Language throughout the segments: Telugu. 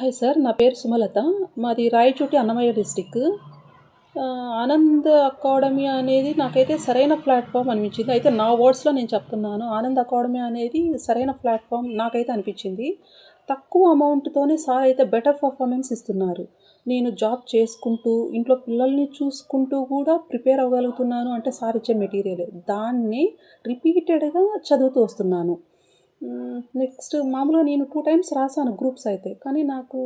హాయ్ సార్ నా పేరు సుమలత. మాది రాయచోటి అన్నమయ్య డిస్టిక్. ఆనంద్ అకాడమీ అనేది నాకైతే సరైన ప్లాట్ఫామ్ అనిపించింది. అయితే నా వర్డ్స్లో నేను చెప్తున్నాను. ఆనంద్ అకాడమీ అనేది సరైన ప్లాట్ఫామ్ నాకైతే అనిపించింది. తక్కువ అమౌంట్తోనే సార్ అయితే బెటర్ పర్ఫార్మెన్స్ ఇస్తున్నారు. నేను జాబ్ చేసుకుంటూ ఇంట్లో పిల్లల్ని చూసుకుంటూ కూడా ప్రిపేర్ అవ్వగలుగుతున్నాను. అంటే సార్ ఇచ్చే మెటీరియల్. దాన్ని రిపీటెడ్గా చదువుతూ వస్తున్నాను. నెక్స్ట్ మామూలుగా నేను టూ టైమ్స్ రాసాను గ్రూప్స్ అయితే. కానీ నాకు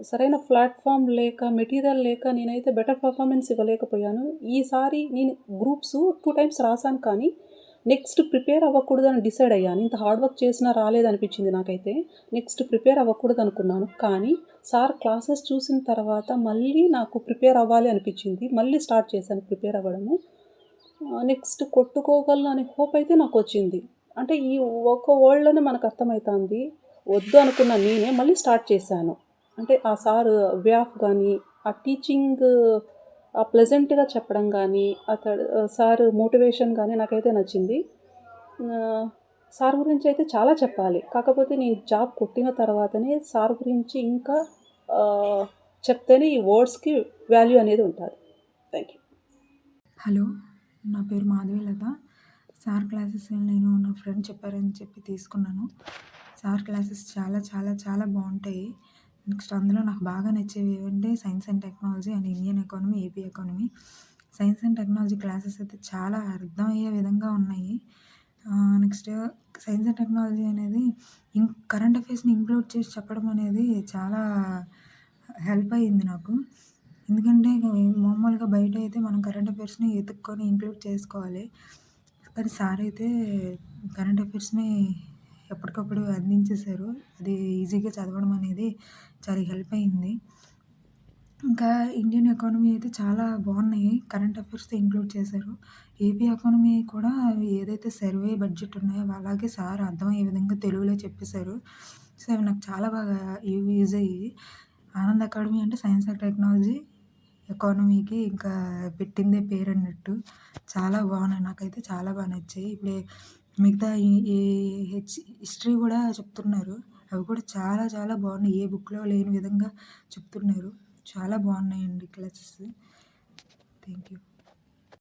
సరైన ప్లాట్ఫామ్ లేక మెటీరియల్ లేక నేనైతే బెటర్ పర్ఫార్మెన్స్ ఇవ్వలేకపోయాను. ఈసారి నేను గ్రూప్స్ టూ టైమ్స్ రాసాను కానీ నెక్స్ట్ ప్రిపేర్ అవ్వకూడదని డిసైడ్ అయ్యాను. ఇంత హార్డ్ వర్క్ చేసినా రాలేదనిపించింది నాకైతే. నెక్స్ట్ ప్రిపేర్ అవ్వకూడదు అనుకున్నాను. కానీ సార్ క్లాసెస్ చూసిన తర్వాత మళ్ళీ నాకు ప్రిపేర్ అవ్వాలి అనిపించింది. మళ్ళీ స్టార్ట్ చేశాను ప్రిపేర్ అవ్వడము. నెక్స్ట్ కొట్టుకోగలను అనే హోప్ అయితే నాకు వచ్చింది. అంటే ఈ ఒక వరల్డ్లోనే మనకు అర్థమవుతుంది వద్దు అనుకున్న నేనే మళ్ళీ స్టార్ట్ చేశాను. అంటే ఆ సార్ వే ఆఫ్ కానీ ఆ టీచింగ్ ఆ ప్లెజెంట్గా చెప్పడం కానీ అతడు సార్ మోటివేషన్ కానీ నాకైతే నచ్చింది. సార్ గురించి అయితే చాలా చెప్పాలి. కాకపోతే నేను జాబ్ కొట్టిన తర్వాతనే సార్ గురించి ఇంకా చెప్తేనే ఈ వర్డ్స్కి వాల్యూ అనేది ఉంటుంది. థ్యాంక్ యూ హలో నా పేరు మాధవీలత సార్ క్లాసెస్ నేను నా ఫ్రెండ్ చెప్పారని చెప్పి తీసుకున్నాను. సార్ క్లాసెస్ చాలా చాలా చాలా బాగుంటాయి. నెక్స్ట్ అందులో నాకు బాగా నచ్చేవి ఏమంటే science and technology and Indian economy AP economy. Science and technology classes అయితే చాలా అర్థమయ్యే విధంగా ఉన్నాయి. నెక్స్ట్ సైన్స్ అండ్ టెక్నాలజీ అనేది ఇం కరెంట్ అఫైర్స్ని ఇంక్లూడ్ చేసి చెప్పడం అనేది చాలా హెల్ప్ అయ్యింది నాకు. ఎందుకంటే మామూలుగా బయట అయితే మనం కరెంట్ అఫైర్స్ని ఎతుక్కొని ఇంక్లూడ్ చేసుకోవాలి. కానీ సార్ అయితే కరెంట్ అఫైర్స్ని ఎప్పటికప్పుడు అందించేశారు. అది ఈజీగా చదవడం అనేది చాలా హెల్ప్ అయింది. ఇంకా ఇండియన్ ఎకానమీ అయితే చాలా బాగున్నాయి. కరెంట్ అఫైర్స్తో ఇంక్లూడ్ చేశారు. ఏపీ ఎకానమీ కూడా ఏదైతే సర్వే బడ్జెట్ ఉన్నాయో అలాగే సార్ అర్థమయ్యే విధంగా తెలుగులో చెప్పేశారు. సో అవి నాకు చాలా బాగా యూజ్ అయ్యి ఆనంద్ అకాడమీ అంటే సైన్స్ అండ్ టెక్నాలజీ. ఎకానమీకి ఇంకా పెట్టిందే పేరు అన్నట్టు చాలా బాగున్నాయి. నాకైతే చాలా బాగా నచ్చాయి. ఇప్పుడు మిగతా ఈ హెచ్ హిస్టరీ కూడా చెప్తున్నారు. అవి కూడా చాలా చాలా బాగున్నాయి. ఏ బుక్లో లేని విధంగా చెప్తున్నారు. చాలా బాగున్నాయండి క్లాసెస్. Thank you.